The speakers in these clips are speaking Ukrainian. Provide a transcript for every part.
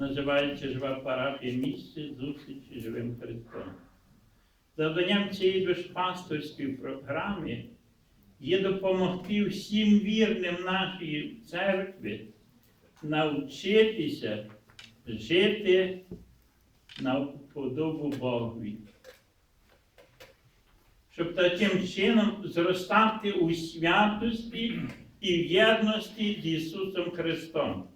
називається Жива парафія місце зустрічі живим Христом. Завданням цієї душпасторської програми є допомогти всім вірним нашої церкви навчитися жити на подобу Богові. Щоб таким чином зростати у святості і в єдності з Ісусом Христом.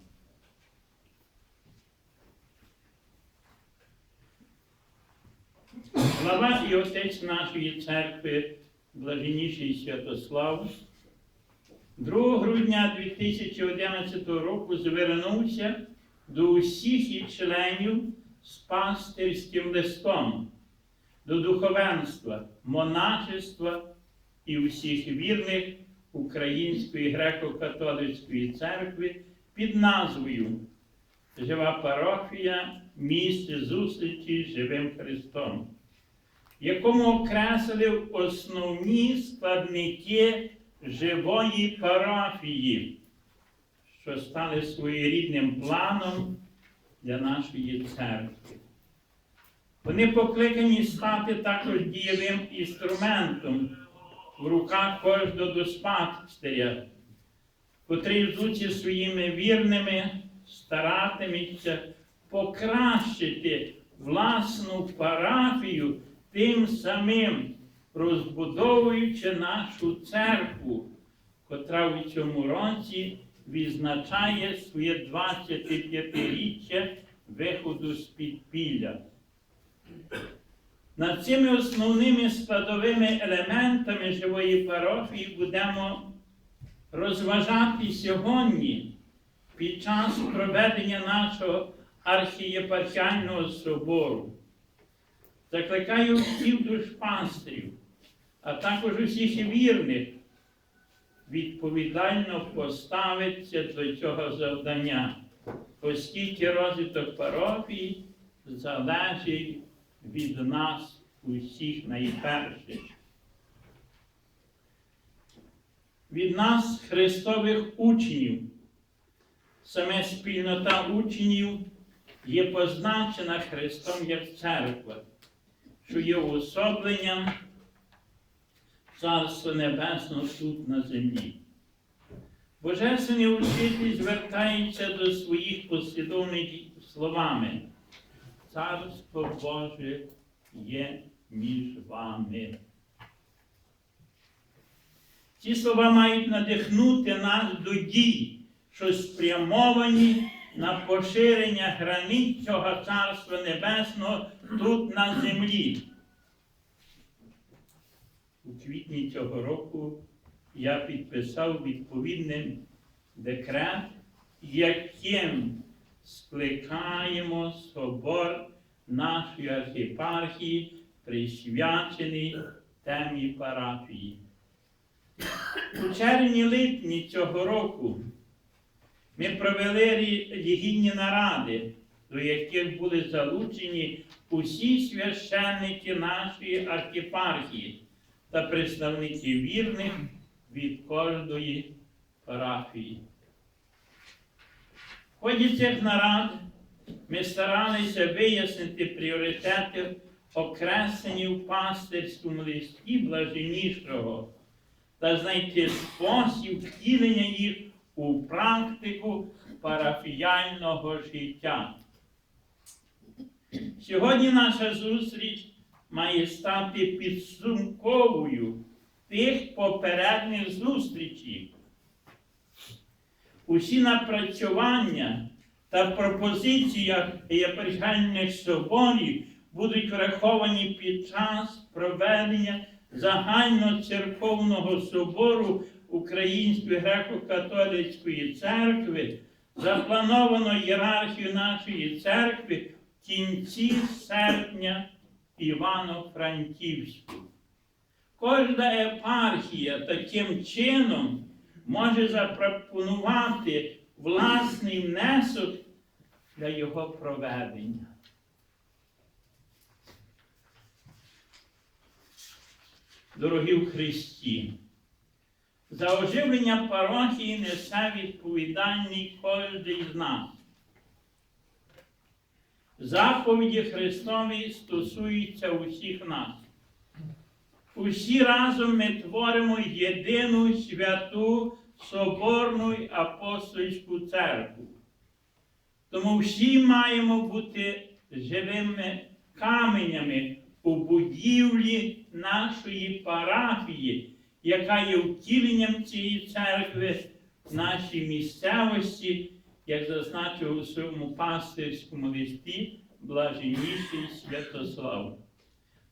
Глава і отець нашої церкви, блаженніший Святослав, 2 грудня 2011 року звернувся до усіх її членів з пастирським листом, до духовенства, монашества і усіх вірних Української греко-католицької церкви під назвою Жива парафія місце зустрічі з живим Христом, якому окреслив основні складники живої парафії, що стали своєрідним планом для нашої церкви. Вони покликані стати також дієвим інструментом в руках кожного дуспастиря, котрий зуці своїми вірними старатиметься покращити власну парафію, тим самим розбудовуючи нашу церкву, котра в цьому році відзначає своє 25-річчя виходу з підпілля. Над цими основними складовими елементами живої парафії будемо розважати сьогодні під час проведення нашого архієпархіального собору. Закликаю всіх душпастрів, а також усіх вірних відповідально поставитися до цього завдання, оскільки розвиток парафії залежить від нас усіх найперше. Від нас, Христових учнів, саме спільнота учнів є позначена Христом як церква, що є уособленням Царства Небесного тут на землі. Божественний учитель звертається до своїх послідовників словами. Царство Боже є між вами. Ці слова мають надихнути нас до дій, що спрямовані на поширення границь цього Царства Небесного тут на землі. У квітні цього року я підписав відповідний декрет, яким скликаємо собор нашої архіпархії, присвячений темі парафії. У червні-липні цього року ми провели релігійні наради, до яких були залучені усі священники нашої архіпархії та представники вірних від кожної парафії. В ході цих нарад ми старалися вияснити пріоритети, окреслені в пастирському листі блаженнішого та знайти спосіб втілення їх у практику парафіяльного життя. Сьогодні наша зустріч має стати підсумковою тих попередніх зустрічей. Усі напрацювання та пропозиції єпархіальних соборів будуть враховані під час проведення загальноцерковного собору Української греко-католицької церкви, заплановано ієрархію нашої церкви в кінці серпня Івано-Франківську. Кожна епархія таким чином може запропонувати власний внесок для його проведення. Дорогі в Христі, за оживлення парохії несе відповідальний кожен з нас. заповіді Христові стосуються усіх нас. Усі разом ми творимо єдину святу Соборну й апостольську церкву. Тому всі маємо бути живими каменями у будівлі нашої парафії, яка є втіленням цієї церкви в нашій місцевості, як зазначив у своєму пастирському листі блаженніший Святослав.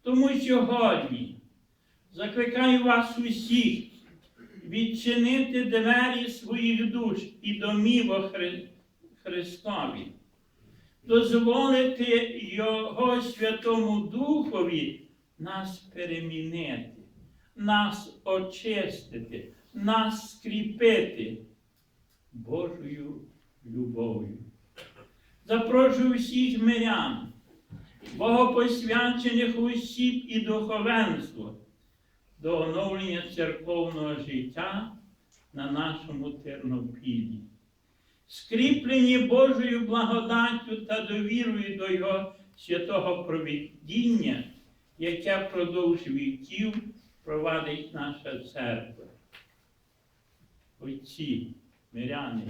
Тому сьогодні закликаю вас усіх відчинити двері своїх душ і домівок Хри- Христові, дозволити Його Святому Духові нас перемінити, нас очистити, нас скріпити Божою любов'ю. Запрошую всіх мирян, богопосвячених осіб і духовенство до оновлення церковного життя на нашому Тернопіллі. Скріплені Божою благодаттю та довірою до Його святого провідіння, яке впродовж віків провадить наша церква. Отці, миряни,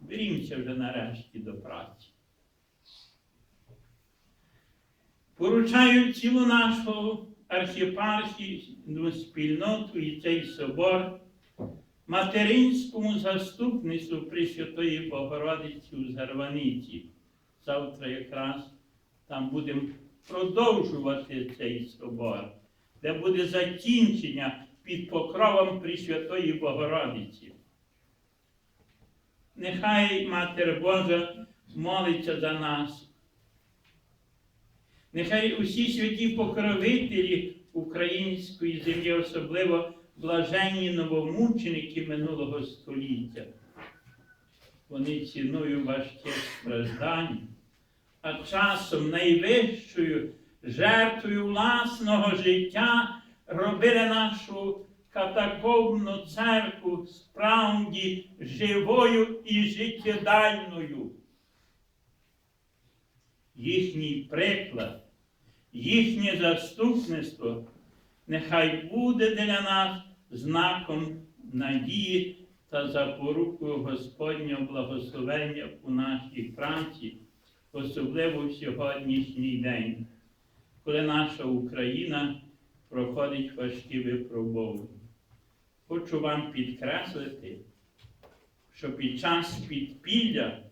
берімося вже нарешті до праці. Поручаю цілу нашу архіпархійну спільноту і цей собор материнському заступництву Пресвятої Богородиці у Зарваниці. Завтра якраз там будемо продовжувати цей собор, де буде закінчення під покровом Пресвятої Богородиці. Нехай Матер Божа молиться за нас. Нехай усі святі покровителі української землі, особливо блаженні новомученики минулого століття. Вони ціною важких страждань, а часом найвищою жертвою власного життя робили нашу катакомбну церкву справді живою і життєдальною. Їхній приклад, їхнє заступництво нехай буде для нас знаком надії та запорукою Господнього благословення у нашій праці, особливо в сьогоднішній день, коли наша Україна проходить важкі випробування. Хочу вам підкреслити, що під час підпілля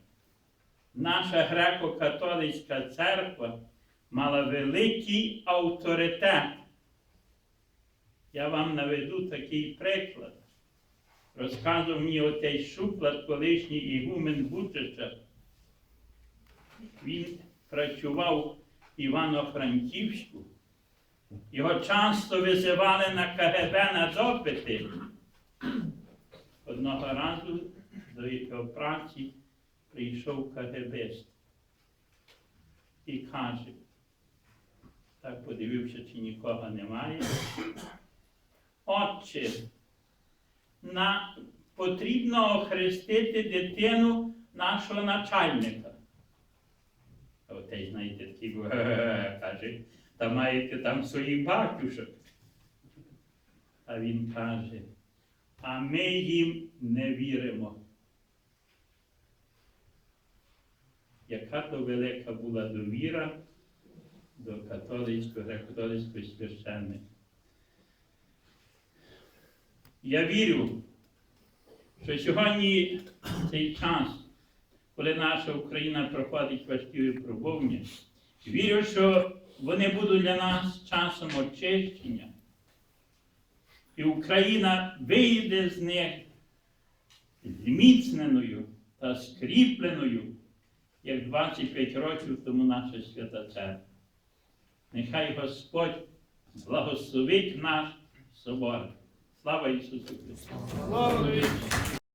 наша греко-католицька церква мала великий авторитет. Я вам наведу такий приклад. Розказував мені отей Шуклад, колишній ігумен Бучича. Він працював Івано-Франківську. Його часто визивали на КГБ на допити. Одного разу до його праці прийшов КГБист і каже, так подивився, чи нікого немає. Отче, на, потрібно охрестити дитину нашого начальника. Отець, знаєте, був, каже, та маєте там своїх батюшок. А він каже, а ми їм не віримо. Яка то велика була довіра до католицького, греко-католицького священника. Я вірю, що сьогодні цей час, коли наша Україна проходить важкі випробування, вірю, що вони будуть для нас часом очищення. І Україна вийде з них зміцненою та скріпленою, як 25 років тому наша свята церква. Нехай Господь благословить наш собор. Слава Ісусу Христу!